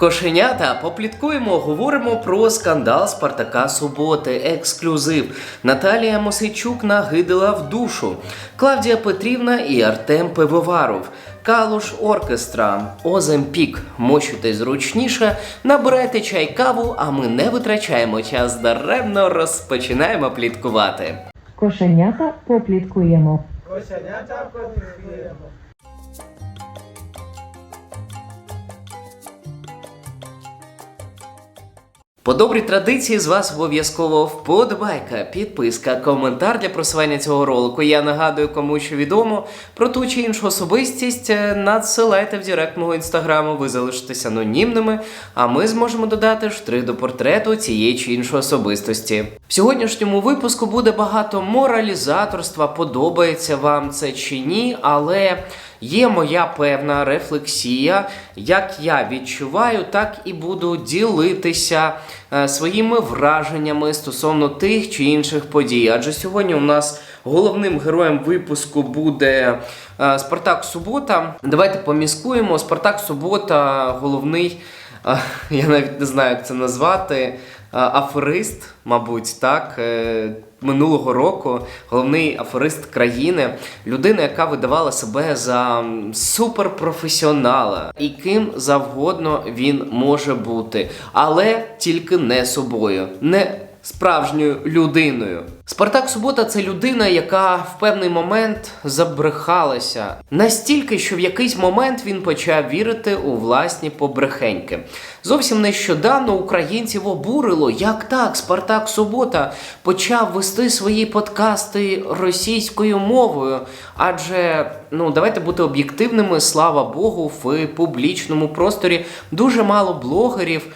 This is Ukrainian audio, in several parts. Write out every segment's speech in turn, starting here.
Кошенята, попліткуємо, говоримо про скандал Спартака Суботи, ексклюзив. Наталія Мосичук нагидила в душу. Клавдія Петрівна і Артем Пивоваров. Калуш оркестра, Оземпік. Мощуйте зручніше, набирайте чай каву, а ми не витрачаємо час даремно, розпочинаємо пліткувати. Кошенята попліткуємо. Кошенята попліткуємо. По добрій традиції з вас обов'язково вподобайка, підписка, коментар для просування цього ролику. Я нагадую, кому що відомо про ту чи іншу особистість. е, Надсилайте в директ мого інстаграму, ви залишитесь анонімними, а ми зможемо додати штрих до портрету цієї чи іншої особистості. В сьогоднішньому випуску буде багато моралізаторства, подобається вам це чи ні, але. Є моя певна рефлексія, як я відчуваю, так і буду ділитися е, своїми враженнями стосовно тих чи інших подій. Адже сьогодні у нас головним героєм випуску буде е, Спартак Субота. Давайте поміскуємо. Спартак Субота головний, е, я навіть не знаю, як це назвати. Аферист, мабуть, так, минулого року головний афорист країни, людина, яка видавала себе за суперпрофесіонала, і ким завгодно він може бути, але тільки не собою, не справжньою людиною. Спартак Субота це людина, яка в певний момент забрехалася настільки, що в якийсь момент він почав вірити у власні побрехеньки. Зовсім нещодавно українців обурило, як так Спартак Субота почав вести свої подкасти російською мовою. Адже ну давайте бути об'єктивними, слава Богу, в публічному просторі дуже мало блогерів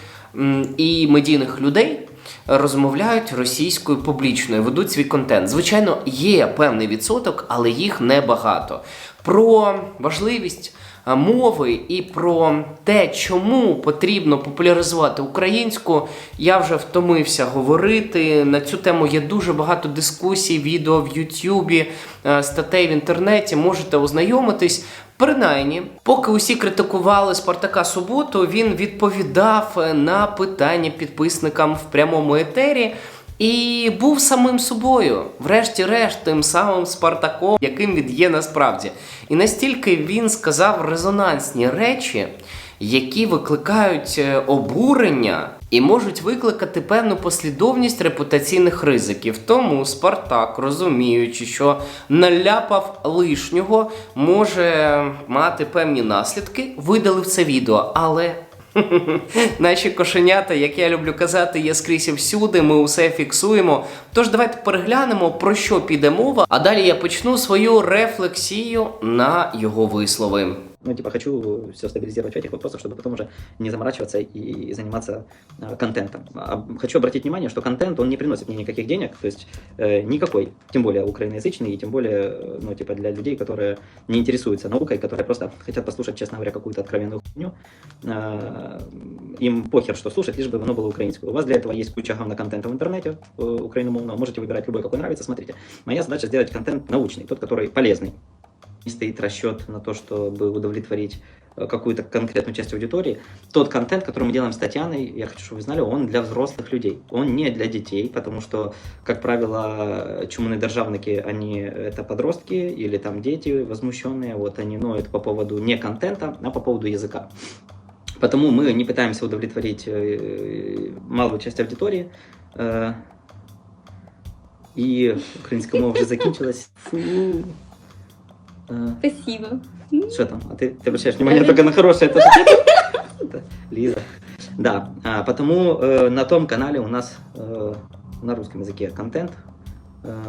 і медійних людей розмовляють російською публічною, ведуть свій контент. Звичайно, є певний відсоток, але їх небагато. Про важливість мови і про те, чому потрібно популяризувати українську, я вже втомився говорити. На цю тему є дуже багато дискусій, відео в Ютубі, е, статей в інтернеті. Можете ознайомитись. Принаймні, поки усі критикували Спартака Суботу, він відповідав е, на питання підписникам в прямому етері. І був самим собою, врешті-решт, тим самим Спартаком, яким він є насправді. І настільки він сказав резонансні речі, які викликають е, обурення і можуть викликати певну послідовність репутаційних ризиків. Тому Спартак, розуміючи, що наляпав лишнього, може мати певні наслідки, видалив це відео. Але Наші кошенята, як я люблю казати, є скрізь всюди. Ми усе фіксуємо. Тож давайте переглянемо, про що піде мова, а далі я почну свою рефлексію на його вислови. Ну, типа, хочу все стабилизировать в этих вопросах, чтобы потом уже не заморачиваться и заниматься э, контентом. А, хочу обратить внимание, что контент, он не приносит мне никаких денег, то есть э, никакой, тем более украиноязычный, и тем более, э, ну, типа, для людей, которые не интересуются наукой, которые просто хотят послушать, честно говоря, какую-то откровенную хуйню. Э, им похер, что слушать, лишь бы оно было украинское. У вас для этого есть куча говноконтента в интернете, э, украиномовного, можете выбирать любой, какой нравится, смотрите. Моя задача сделать контент научный, тот, который полезный не стоит расчет на то, чтобы удовлетворить э, какую-то конкретную часть аудитории. Тот контент, который мы делаем с Татьяной, я хочу, чтобы вы знали, он для взрослых людей. Он не для детей, потому что, как правило, чумные державники, они это подростки или там дети возмущенные, вот они ноют по поводу не контента, а по поводу языка. Потому мы не пытаемся удовлетворить э, малую часть аудитории. э, И украинская мова уже закончилась. Фу. Э, Спасибо. что там? А ты, ты обращаешь внимание только на хорошее. Это... Это Лиза. Да, а, потому э, на том канале у нас э, на русском языке контент, э,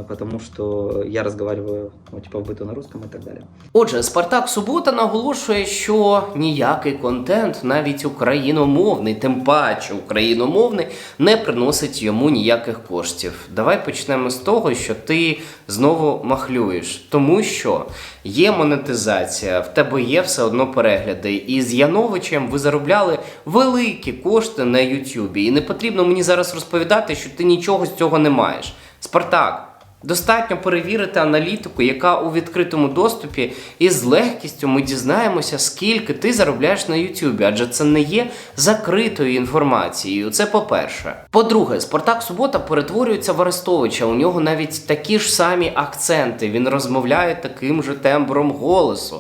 потому что я разговариваю, ну, типа, в быту на русском и так далее. Отже, Спартак Субота наголошує, що ніякий контент, навіть україномовний, тим паче україномовний, не приносить йому ніяких коштів. Давай почнемо з того, що ти знову махлюєш, тому що є монетизація, в тебе є все одно перегляди. І з Яновичем ви заробляли великі кошти на Ютубі. І не потрібно мені зараз розповідати, що ти нічого з цього не маєш. Спартак. Достатньо перевірити аналітику, яка у відкритому доступі, і з легкістю ми дізнаємося, скільки ти заробляєш на Ютубі, адже це не є закритою інформацією. Це по-перше. По-друге, Спартак Субота перетворюється в Арестовича. У нього навіть такі ж самі акценти. Він розмовляє таким же тембром голосу.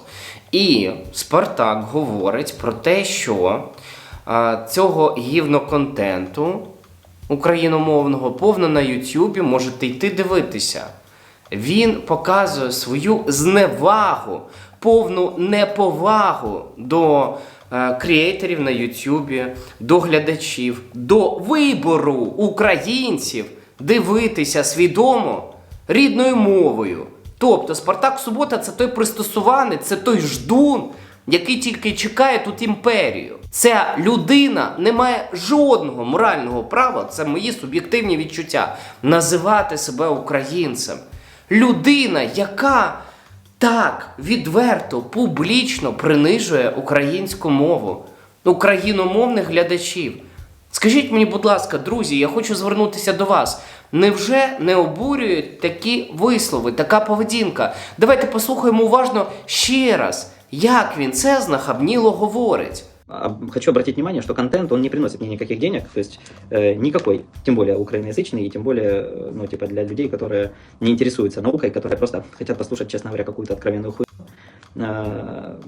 І Спартак говорить про те, що а, цього гівноконтенту україномовного повно на Ютубі можете йти дивитися. Він показує свою зневагу, повну неповагу до е, креаторів на Ютубі, до глядачів, до вибору українців дивитися свідомо рідною мовою. Тобто Спартак Субота це той пристосуваний, це той ждун, який тільки чекає тут імперію. Ця людина не має жодного морального права, це мої суб'єктивні відчуття, називати себе українцем. Людина, яка так відверто, публічно принижує українську мову, україномовних глядачів. Скажіть мені, будь ласка, друзі, я хочу звернутися до вас. Невже не обурюють такі вислови, така поведінка? Давайте послухаємо уважно ще раз, як він це знахабніло говорить. А, Хочу обратить внимание, что контент, он не приносит мне никаких денег, то есть э, никакой, тем более украиноязычный, и тем более, э, ну, типа, для людей, которые не интересуются наукой, которые просто хотят послушать, честно говоря, какую-то откровенную хуйню. Э,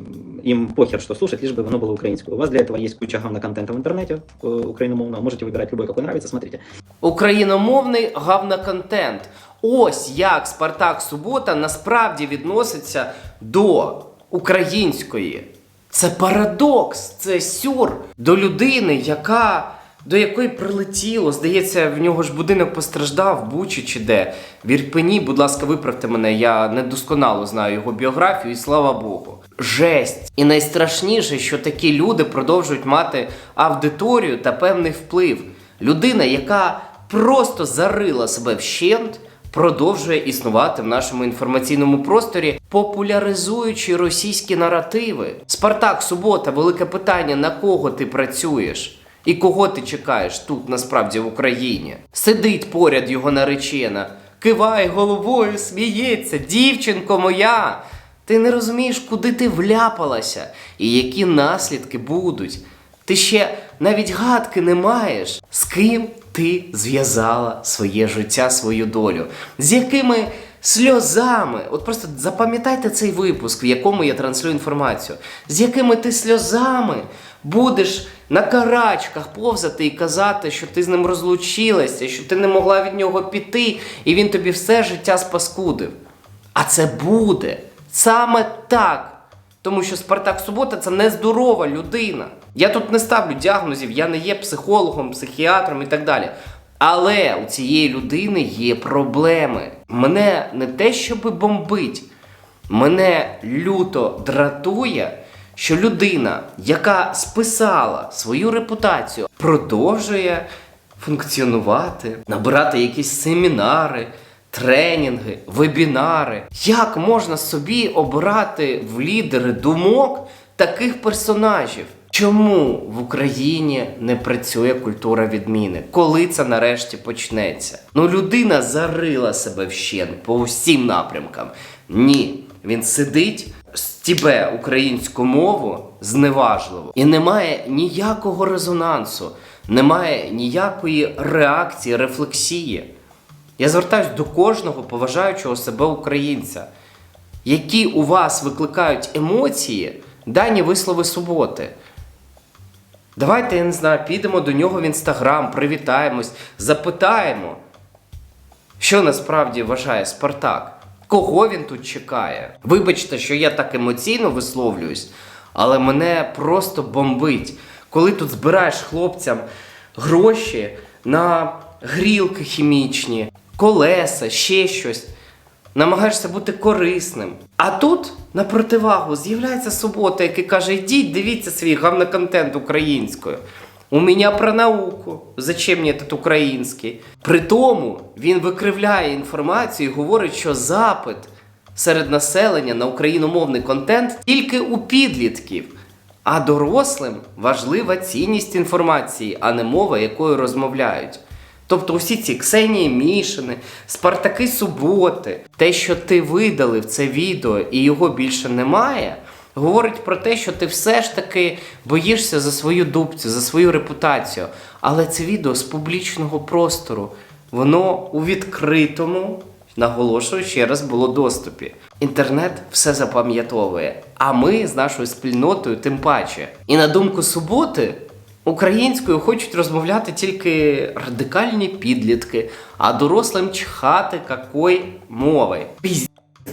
им похер, что слушать, лишь бы оно было украинское. У вас для этого есть куча говноконтента в интернете, э, украиномовного, можете выбирать любой, какой нравится, смотрите. Україномовний гавноконтент. Ось як Спартак Субота насправді відноситься до української. Це парадокс, це сюр до людини, яка. До якої прилетіло, здається, в нього ж будинок постраждав, Бучі чи де. В Ірпені, будь ласка, виправте мене, я недосконало знаю його біографію, і слава Богу. Жесть. І найстрашніше, що такі люди продовжують мати аудиторію та певний вплив. Людина, яка просто зарила себе вщент, продовжує існувати в нашому інформаційному просторі, популяризуючи російські наративи. Спартак, субота, велике питання: на кого ти працюєш? І кого ти чекаєш тут насправді в Україні? Сидить поряд його наречена, киває головою, сміється, дівчинко моя. Ти не розумієш, куди ти вляпалася і які наслідки будуть. Ти ще навіть гадки не маєш, з ким ти зв'язала своє життя, свою долю, з якими сльозами, от просто запам'ятайте цей випуск, в якому я транслюю інформацію, з якими ти сльозами будеш на карачках повзати і казати, що ти з ним розлучилася, що ти не могла від нього піти, і він тобі все життя спаскудив. А це буде саме так. Тому що Спартак Субота це нездорова людина. Я тут не ставлю діагнозів, я не є психологом, психіатром і так далі. Але у цієї людини є проблеми. Мене не те, щоб бомбить, мене люто дратує, що людина, яка списала свою репутацію, продовжує функціонувати, набирати якісь семінари, тренінги, вебінари. Як можна собі обирати в лідери думок таких персонажів? Чому в Україні не працює культура відміни? Коли це нарешті почнеться? Ну, людина зарила себе вщен по усім напрямкам. Ні, він сидить, стібе українську мову зневажливо і немає ніякого резонансу, немає ніякої реакції, рефлексії. Я звертаюсь до кожного поважаючого себе українця, які у вас викликають емоції дані вислови суботи. Давайте, я не знаю, підемо до нього в інстаграм, привітаємось, запитаємо, що насправді вважає Спартак, кого він тут чекає. Вибачте, що я так емоційно висловлююсь, але мене просто бомбить, коли тут збираєш хлопцям гроші на грілки хімічні, колеса, ще щось. Намагаєшся бути корисним. А тут, на противагу, з'являється субота, який каже: йдіть, дивіться свій говноконтент українською. У мене про науку. Зачем мені тут український? При тому він викривляє інформацію і говорить, що запит серед населення на україномовний контент тільки у підлітків. А дорослим важлива цінність інформації, а не мова, якою розмовляють. Тобто усі ці Ксенії Мішини, Спартаки Суботи, те, що ти видалив це відео і його більше немає, говорить про те, що ти все ж таки боїшся за свою дубцю, за свою репутацію. Але це відео з публічного простору, воно у відкритому, наголошую ще раз, було доступі. Інтернет все запам'ятовує, а ми з нашою спільнотою тим паче. І на думку суботи, українською хочуть розмовляти тільки радикальні підлітки, а дорослим чхати какой мови. Піздець,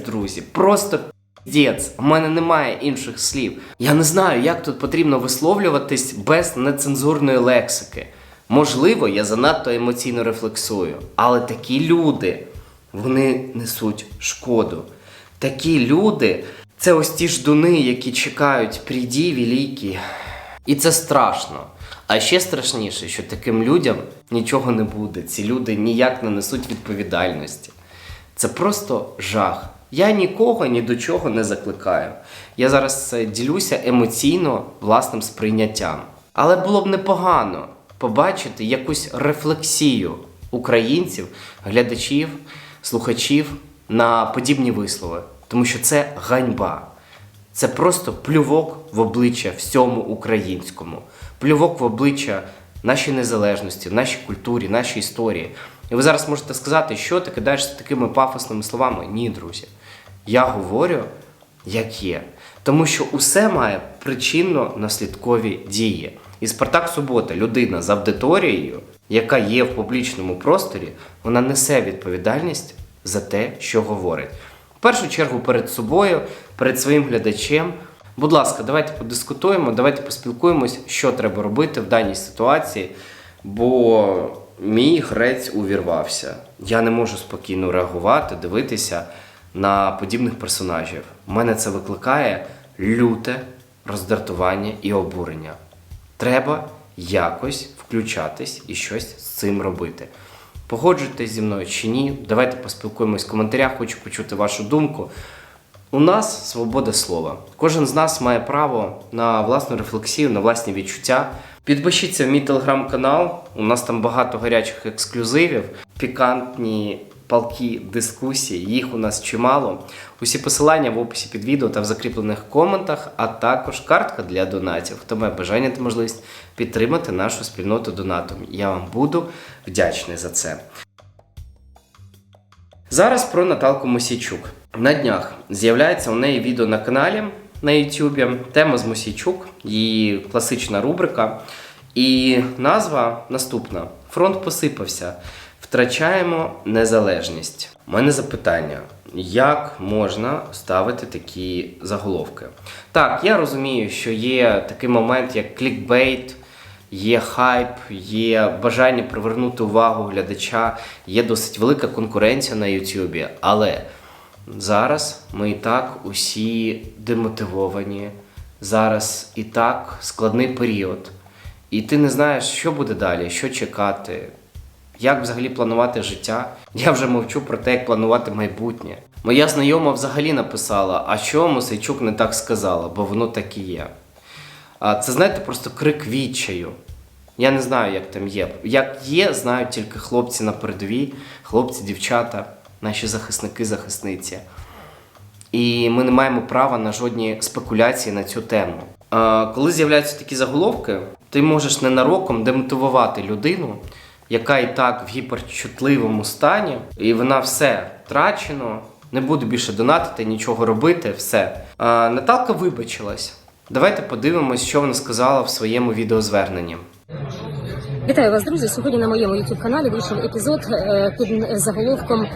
друзі, просто піздець. У мене немає інших слів. Я не знаю, як тут потрібно висловлюватись без нецензурної лексики. Можливо, я занадто емоційно рефлексую, але такі люди, вони несуть шкоду. Такі люди це ось ті ждуни, які чекають прийді великий. І це страшно. А ще страшніше, що таким людям нічого не буде. Ці люди ніяк не несуть відповідальності. Це просто жах. Я нікого ні до чого не закликаю. Я зараз ділюся емоційно власним сприйняттям. Але було б непогано побачити якусь рефлексію українців, глядачів, слухачів на подібні вислови. Тому що це ганьба. Це просто плювок в обличчя всьому українському, плювок в обличчя нашій незалежності, нашій культурі, нашій історії. І ви зараз можете сказати, що ти кидаєшся такими пафосними словами. Ні, друзі. Я говорю, як є. Тому що усе має причинно-наслідкові дії. І Спартак Субота, людина з аудиторією, яка є в публічному просторі, вона несе відповідальність за те, що говорить. В першу чергу перед собою, перед своїм глядачем. Будь ласка, давайте подискутуємо, давайте поспілкуємось, що треба робити в даній ситуації, бо мій грець увірвався. Я не можу спокійно реагувати, дивитися на подібних персонажів. У мене це викликає люте роздратування і обурення. Треба якось включатись і щось з цим робити. Погоджуєтесь зі мною чи ні? Давайте поспілкуємось в коментарях, хочу почути вашу думку. У нас свобода слова. Кожен з нас має право на власну рефлексію, на власні відчуття. Підпишіться в мій телеграм-канал. У нас там багато гарячих ексклюзивів, пікантні палкі дискусії. Їх у нас чимало. Усі посилання в описі під відео та в закріплених коментах, а також картка для донатів. Хто має бажання та можливість підтримати нашу спільноту донатом. Я вам буду вдячний за це. Зараз про Наталку Мосійчук. На днях з'являється у неї відео на каналі на YouTube. Тема з Мосійчук, її класична рубрика. І назва наступна: Фронт посипався. Втрачаємо незалежність. У мене запитання: як можна ставити такі заголовки? Так, я розумію, що є такий момент, як клікбейт, є хайп, є бажання привернути увагу глядача, є досить велика конкуренція на Ютубі. Але зараз ми і так усі демотивовані. Зараз і так складний період. І ти не знаєш, що буде далі, що чекати, як взагалі планувати життя. Я вже мовчу про те, як планувати майбутнє. Моя знайома взагалі написала, а що Мосейчук не так сказала, бо воно так і є. А це, знаєте, просто крик відчаю. Я не знаю, як там є. Як є, знають тільки хлопці на передовій, хлопці, дівчата, наші захисники, захисниці. І ми не маємо права на жодні спекуляції на цю тему. Коли з'являються такі заголовки, ти можеш ненароком демотивувати людину, яка і так в гіперчутливому стані, і вона все втрачено, не буде більше донатити, нічого робити, все. Наталка вибачилась. Давайте подивимось, що вона сказала в своєму відеозверненні. Вітаю вас, друзі. Сьогодні на моєму youtube каналі вийшов епізод е, під заголовком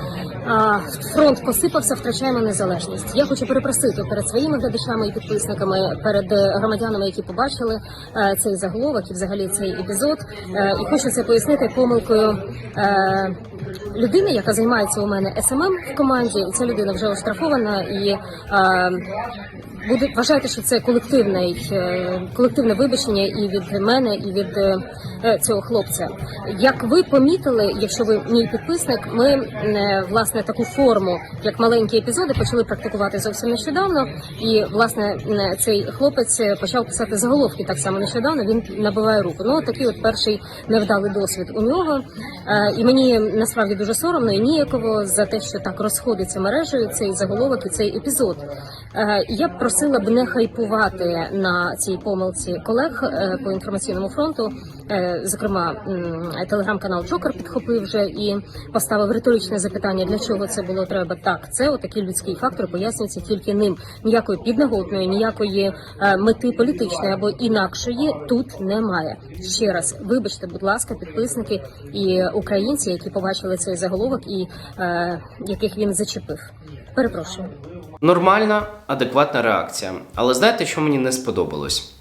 Фронт посипався, втрачаємо незалежність. Я хочу перепросити перед своїми глядачами і підписниками, перед громадянами, які побачили е, цей заголовок і взагалі цей епізод. Е, І хочу це пояснити помилкою е, людини, яка займається у мене СММ в команді. Ця людина вже оштрафована і. Буде вважайте, що це колективний, е, колективне вибачення і від мене, і від е, е, цього хлопця. Як ви помітили, якщо ви мій підписник, ми власне таку форму, як маленькі епізоди, почали практикувати зовсім нещодавно. І власне цей хлопець почав писати заголовки так само нещодавно. Він набиває руку. Ну такий от перший невдалий досвід у нього. І мені насправді дуже соромно і ніяково за те, що так розходиться мережею цей заголовок і цей епізод. Я б просила б не хайпувати на цій помилці колег е, по інформаційному фронту. Е, Зокрема, телеграм-канал Джокер підхопив вже і поставив риторичне запитання, для чого це було треба. Так, це отакий людський фактор пояснюється тільки ним. Ніякої підноготної, ніякої е, мети політичної або інакшої тут немає. Ще раз, вибачте, будь ласка, підписники і українці, які побачили цей заголовок і е, яких він зачепив. Перепрошую. Нормальна, адекватна реакція. Але знаєте, що мені не сподобалось?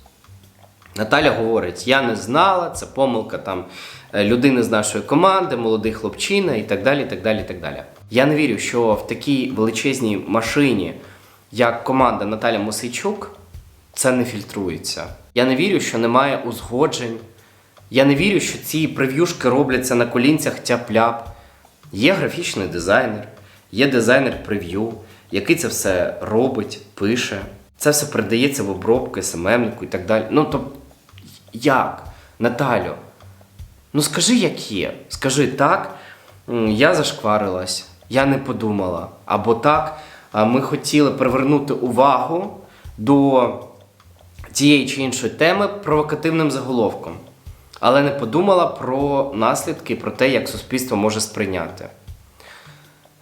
Наталя говорить: я не знала, це помилка там е, людини з нашої команди, молодий хлопчина і так далі. так далі, так далі. Я не вірю, що в такій величезній машині, як команда Наталя Мосейчук, це не фільтрується. Я не вірю, що немає узгоджень. Я не вірю, що ці прев'юшки робляться на колінцях тяп-ляп. Є графічний дизайнер, є дизайнер прев'ю, який це все робить, пише. Це все передається в обробку, СММнику і так далі. Ну то як, Наталю? Ну скажи, як є. Скажи так, я зашкварилась, я не подумала. Або так, ми хотіли привернути увагу до тієї чи іншої теми провокативним заголовком, але не подумала про наслідки, про те, як суспільство може сприйняти.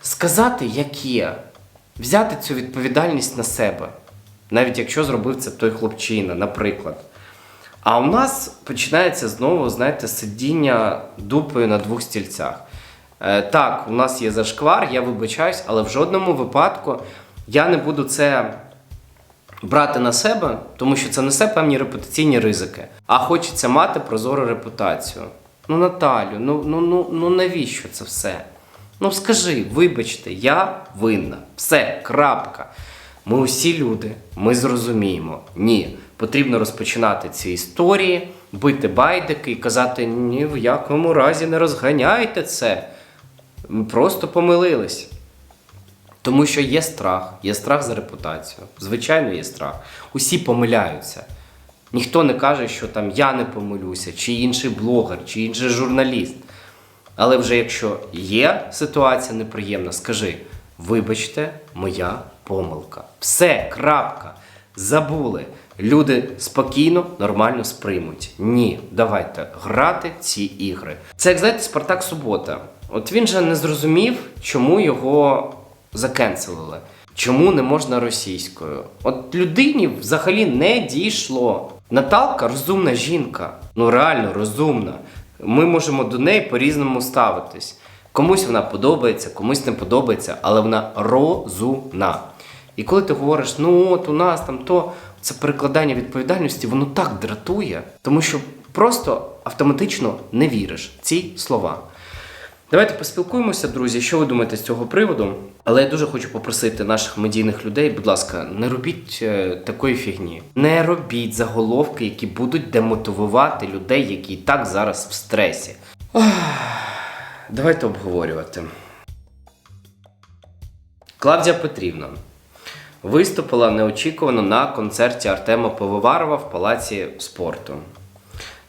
Сказати, як є, взяти цю відповідальність на себе, навіть якщо зробив це той хлопчина, наприклад. А у нас починається знову, знаєте, сидіння дупою на двох стільцях. Е, так, у нас є зашквар, я вибачаюсь, але в жодному випадку я не буду це брати на себе, тому що це несе певні репутаційні ризики. А хочеться мати прозору репутацію. Ну, Наталю, ну, ну, ну, ну навіщо це все? Ну скажи, вибачте, я винна. Все, крапка. Ми усі люди, ми зрозуміємо. Ні, потрібно розпочинати ці історії, бити байдики і казати ні в якому разі не розганяйте це. Ми просто помилились. Тому що є страх, є страх за репутацію. Звичайно, є страх. Усі помиляються. Ніхто не каже, що там я не помилюся, чи інший блогер, чи інший журналіст. Але вже якщо є ситуація неприємна, скажи: вибачте, моя помилка. Все, крапка. Забули. Люди спокійно, нормально сприймуть. Ні, давайте грати ці ігри. Це як знаєте, Спартак Субота. От він же не зрозумів, чому його закенселили. Чому не можна російською? От людині взагалі не дійшло. Наталка розумна жінка. Ну реально розумна. Ми можемо до неї по-різному ставитись. Комусь вона подобається, комусь не подобається, але вона розумна. І коли ти говориш, ну от у нас там то це перекладання відповідальності, воно так дратує, тому що просто автоматично не віриш ці слова. Давайте поспілкуємося, друзі. Що ви думаєте з цього приводу? Але я дуже хочу попросити наших медійних людей, будь ласка, не робіть е, такої фігні. Не робіть заголовки, які будуть демотивувати людей, які і так зараз в стресі. Ох, давайте обговорювати. Клавдія Петрівна виступила неочікувано на концерті Артема Пивоварова в палаці спорту.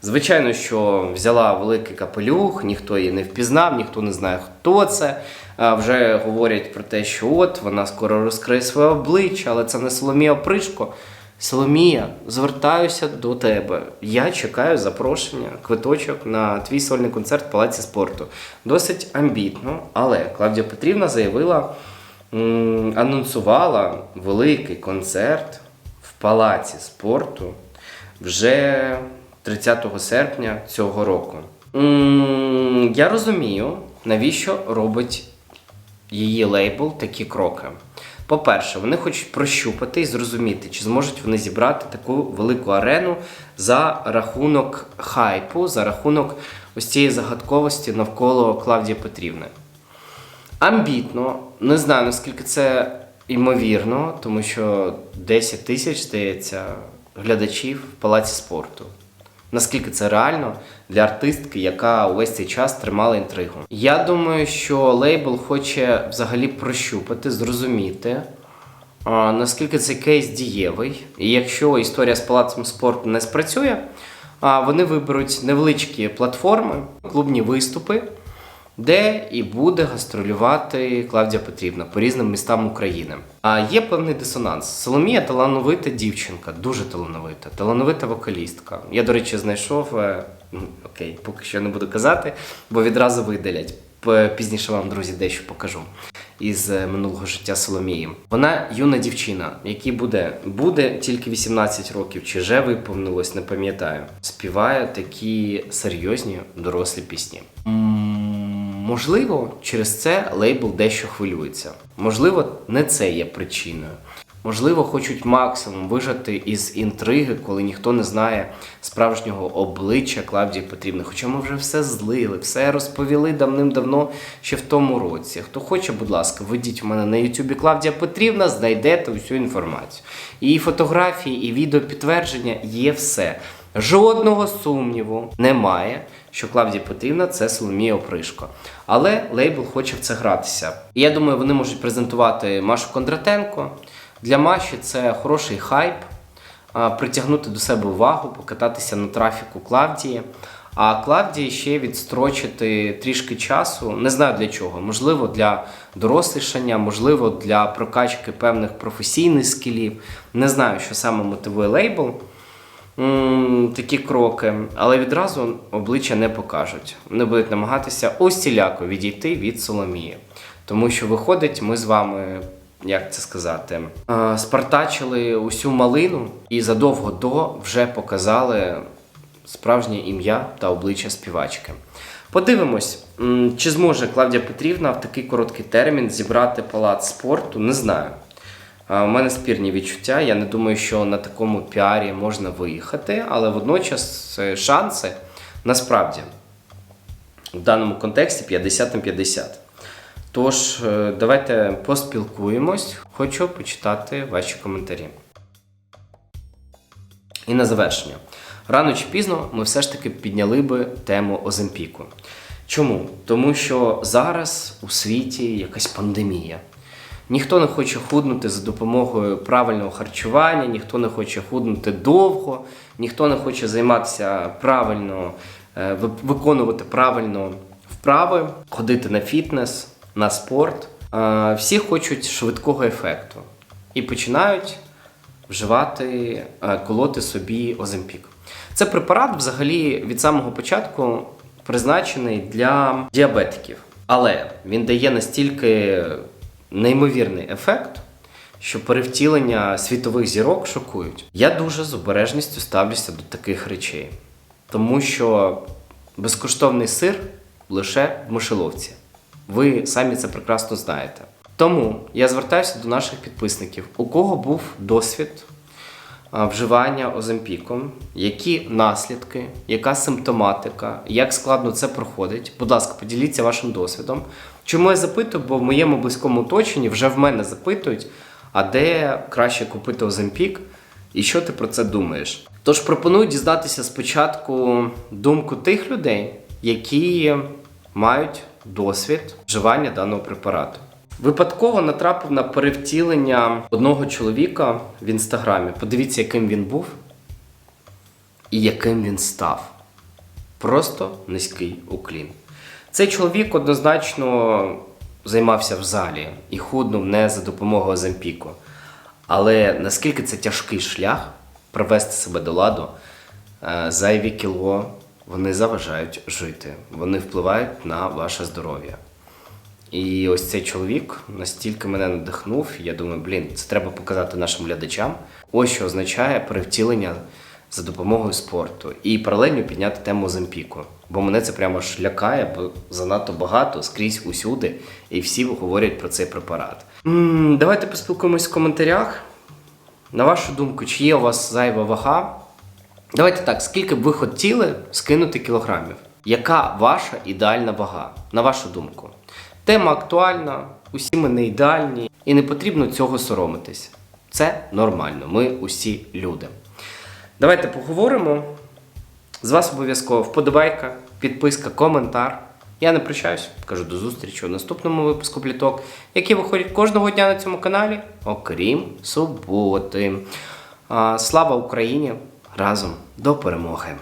Звичайно, що взяла великий капелюх, ніхто її не впізнав, ніхто не знає, хто це. Вже говорять про те, що от вона скоро розкриє своє обличчя, але це не Соломія Опришко. Соломія, звертаюся до тебе. Я чекаю запрошення, квиточок на твій сольний концерт в палаці спорту. Досить амбітно, але Клавдія Петрівна заявила, анонсувала великий концерт в палаці спорту вже 30 серпня цього року. Я розумію, навіщо робить її лейбл такі кроки. По-перше, вони хочуть прощупати і зрозуміти, чи зможуть вони зібрати таку велику арену за рахунок хайпу, за рахунок ось цієї загадковості навколо Клавдії Петрівни. Амбітно, не знаю наскільки це Ймовірно, тому що 10 тисяч, здається, глядачів в палаці спорту. Наскільки це реально для артистки, яка увесь цей час тримала інтригу? Я думаю, що лейбл хоче взагалі прощупати, зрозуміти, наскільки цей кейс дієвий. І якщо історія з палацом спорту не спрацює, вони виберуть невеличкі платформи, клубні виступи, де і буде гастролювати Клавдія Петрівна по різним містам України. А є певний дисонанс. Соломія талановита дівчинка, дуже талановита, талановита вокалістка. Я, до речі, знайшов. е, Окей, поки що не буду казати, бо відразу видалять. Пізніше вам, друзі, дещо покажу із е, минулого життя Соломії. Вона юна дівчина, якій буде, буде тільки 18 років, чи вже виповнилось, не пам'ятаю. Співає такі серйозні дорослі пісні. Можливо, через це лейбл дещо хвилюється. Можливо, не це є причиною. Можливо, хочуть максимум вижати із інтриги, коли ніхто не знає справжнього обличчя Клавдії Петрівни. Хоча ми вже все злили, все розповіли давним-давно ще в тому році. Хто хоче, будь ласка, введіть у мене на Ютубі Клавдія Петрівна, знайдете всю інформацію. І фотографії, і відео підтвердження є все. Жодного сумніву немає, що Клавдія Петрівна це Соломія Опришко. Але лейбл хоче в це гратися. І я думаю, вони можуть презентувати Машу Кондратенко. Для Маші це хороший хайп, притягнути до себе увагу, покататися на трафіку Клавдії. А Клавдії ще відстрочити трішки часу. Не знаю для чого. Можливо, для дорослішання, можливо, для прокачки певних професійних скілів. Не знаю, що саме мотивує лейбл. Такі кроки, але відразу обличчя не покажуть. Вони будуть намагатися усіляко відійти від Соломії. Тому що виходить, ми з вами, як це сказати, е, спартачили усю малину і задовго до вже показали справжнє ім'я та обличчя співачки. Подивимось, чи зможе Клавдія Петрівна в такий короткий термін зібрати палац спорту, не знаю. У мене спірні відчуття. Я не думаю, що на такому піарі можна виїхати, але водночас е, шанси насправді в даному контексті 50 на 50. Тож, е, давайте поспілкуємось. Хочу почитати ваші коментарі. І на завершення. Рано чи пізно ми все ж таки підняли би тему Оземпіку. Чому? Тому що зараз у світі якась пандемія. Ніхто не хоче худнути за допомогою правильного харчування, ніхто не хоче худнути довго, ніхто не хоче займатися правильно, е, виконувати правильно вправи, ходити на фітнес, на спорт. Е, Всі хочуть швидкого ефекту і починають вживати, е, колоти собі Оземпік. Це препарат взагалі від самого початку призначений для діабетиків. Але він дає настільки неймовірний ефект, що перевтілення світових зірок шокують. Я дуже з обережністю ставлюся до таких речей, тому що безкоштовний сир лише в мишеловці. Ви самі це прекрасно знаєте. Тому я звертаюся до наших підписників, у кого був досвід вживання оземпіком, які наслідки, яка симптоматика, як складно це проходить. Будь ласка, поділіться вашим досвідом. Чому я запитую? Бо в моєму близькому оточенні вже в мене запитують, а де краще купити оземпік і що ти про це думаєш. Тож пропоную дізнатися спочатку думку тих людей, які мають досвід вживання даного препарату. Випадково натрапив на перевтілення одного чоловіка в інстаграмі. Подивіться, яким він був і яким він став. Просто низький уклін. Цей чоловік однозначно займався в залі і худнув не за допомогою Оземпіку. Але наскільки це тяжкий шлях привести себе до ладу, е, зайві кіло вони заважають жити, вони впливають на ваше здоров'я. І ось цей чоловік настільки мене надихнув, я думаю, блін, це треба показати нашим глядачам. Ось що означає перевтілення за допомогою спорту. І паралельно підняти тему Земпіку. Бо мене це прямо ж лякає, бо занадто багато скрізь усюди, і всі говорять про цей препарат. м давайте поспілкуємось в коментарях. На вашу думку, чи є у вас зайва вага? Давайте так, скільки б ви хотіли скинути кілограмів? Яка ваша ідеальна вага, на вашу думку? Тема актуальна, усі ми не ідеальні і не потрібно цього соромитись. Це нормально, ми усі люди. Давайте поговоримо. З вас обов'язково вподобайка, підписка, коментар. Я не прощаюсь, кажу до зустрічі у наступному випуску пліток, які виходять кожного дня на цьому каналі, окрім суботи. Слава Україні! Разом до перемоги!